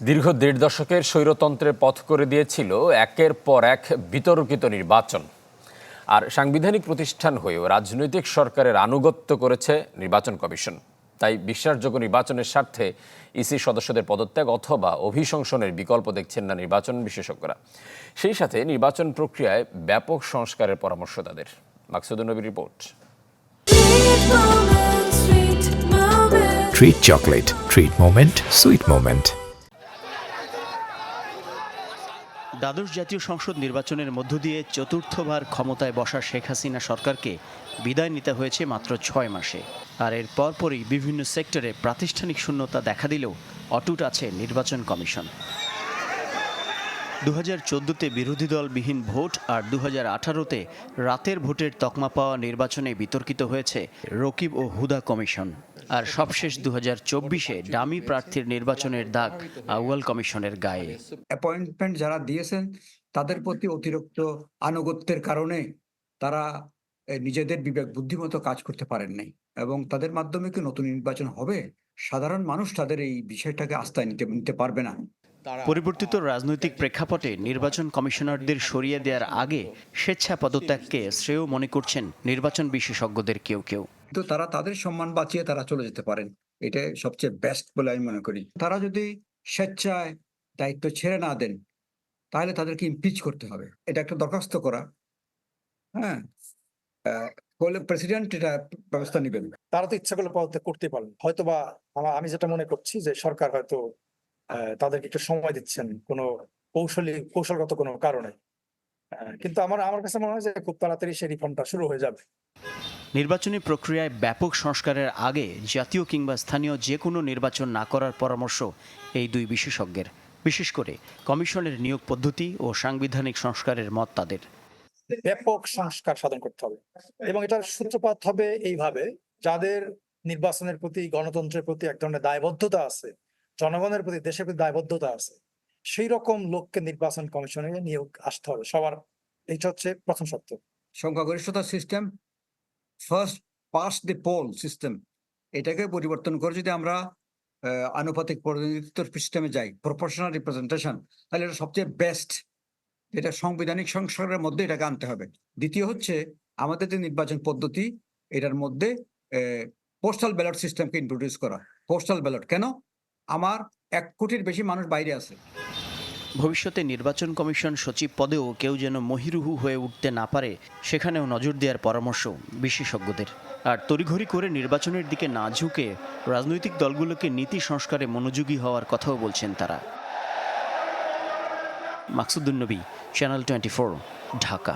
দীর্ঘ দেড় দশকের স্বৈরতন্ত্রের পথ করে দিয়েছিল একের পর এক বিতর্কিত নির্বাচন আর সাংবিধানিক প্রতিষ্ঠান হয়েও রাজনৈতিক সরকারের আনুগত্য করেছে নির্বাচন কমিশন তাই বিশ্বাসযোগ্য নির্বাচনের স্বার্থে ইসি সদস্যদের পদত্যাগ অথবা অভিশংসনের বিকল্প দেখছেন না নির্বাচন বিশেষজ্ঞরা সেই সাথে নির্বাচন প্রক্রিয়ায় ব্যাপক সংস্কারের পরামর্শ তাদের মাকসুদুল নবীর report Treat chocolate. Treat moment. Sweet moment. দ্বাদশ জাতীয় সংসদ নির্বাচনের মধ্য দিয়ে চতুর্থবার ক্ষমতায় বসা শেখ হাসিনা সরকারকে বিদায় নিতে হয়েছে মাত্র ছয় মাসে। আর এর পরপরই বিভিন্ন সেক্টরে প্রাতিষ্ঠানিক শূন্যতা দেখা দিলেও অটুট আছে নির্বাচন কমিশন। দু হাজার চোদ্দোতে বিরোধী দলবিহীন ভোট আর দু হাজার আঠারোতে রাতের ভোটের তকমা পাওয়া নির্বাচনে বিতর্কিত হয়েছে রকিব ও হুদা কমিশন। আর সবশেষ দু হাজার চব্বিশে ডামি প্রার্থীর নির্বাচনের দাগ আউয়াল কমিশনের গায়ে। অ্যাপয়েন্টমেন্ট যারা দিয়েছেন, তাদের প্রতি অতিরিক্ত আনুগত্যের কারণে তারা নিজেদের বিবেক বুদ্ধিমতো কাজ করতে পারেন নাই। এবং তাদের মাধ্যমে কি নতুন নির্বাচন হবে? সাধারণ মানুষ তাদের এই বিষয়টাকে আস্থায় নিতে নিতে পারবে না। পরিবর্তিত রাজনৈতিক প্রেক্ষাপটে নির্বাচন কমিশনারদের সরিয়ে দেওয়ার আগে স্বেচ্ছা পদত্যাগকে শ্রেয় মনে করছেন নির্বাচন বিশেষজ্ঞদের কেউ কেউ। কিন্তু তারা তাদের সম্মান বাঁচিয়ে তারা চলে যেতে পারেন। এটা সবচেয়ে বেস্ট বলে আমি মনে করি। তারা যদি স্বেচ্ছায় দায়িত্ব ছেড়ে না দেন তাহলে তাদেরকে ইমপিচ করতে হবে। এটা একটা দরখাস্ত করা। হ্যাঁ? আহ, বলে প্রেসিডেন্ট এটা ব্যবস্থা নেবেন তারা তো ইচ্ছা করলে পদত্যাগ করতে পারেন হয়তো বা আমি যেটা মনে করছি যে সরকার হয়তো তাদেরকে একটু সময় দিচ্ছেন কোনো কৌশলী কৌশলগত কোনো কারণে। কিন্তু আমার আমার কাছে মনে হয় যে খুব তাড়াতাড়ি সেই রিফর্মটা শুরু হয়ে যাবে। নির্বাচনী প্রক্রিয়ায় ব্যাপক সংস্কারের আগে জাতীয় কিংবা স্থানীয় যে কোনো নির্বাচন না করার পরামর্শ এই দুই বিশেষজ্ঞের। বিশেষ করে কমিশনের নিয়োগ পদ্ধতি ও সাংবিধানিক সংস্কারের মত তাদের। ব্যাপক সংস্কার সাধন করতে হবে এবং এটার সূত্রপাত হবে এইভাবে যাদের নির্বাচনের প্রতি গণতন্ত্রের প্রতি এক ধরনের দায়বদ্ধতা আছে জনগণের প্রতি দেশের প্রতি দায়বদ্ধতা আছে। সেই রকম লোককে নির্বাচন কমিশনে নিয়োগ আসতে হবে সবার। এইটা হচ্ছে প্রথম শর্ত। সংখ্যাগরিষ্ঠতা system first past the poll system এটাকে পরিবর্তন করে যদি আমরা আনুপাতিক প্রতিনিধিত্ব সিস্টেমে যাই প্রপোর্শনাল রিপ্রেজেন্টেশন তাহলে এটা সবচেয়ে বেস্ট এটা সাংবিধানিক সংস্কারের মধ্যে এটাকে আনতে হবে। দ্বিতীয় হচ্ছে, আমাদের যে নির্বাচন পদ্ধতি, এটার মধ্যে পোস্টাল ব্যালট সিস্টেমকে ইন্ট্রোডিউস করা। পোস্টাল ব্যালট কেন? আমার এক কোটির বেশি মানুষ বাইরে আছে। ভবিষ্যতে নির্বাচন কমিশন সচিব পদেও কেউ যেন মহিরুহু হয়ে উঠতে না পারে, সেখানেও নজর দেওয়ার পরামর্শ বিশেষজ্ঞদের। আর তড়িঘড়ি করে নির্বাচনের দিকে না ঝুঁকে রাজনৈতিক দলগুলোকে নীতি সংস্কারে মনোযোগী হওয়ার কথাও বলছেন তারা। Maksudunnabi channel twenty Dhaka.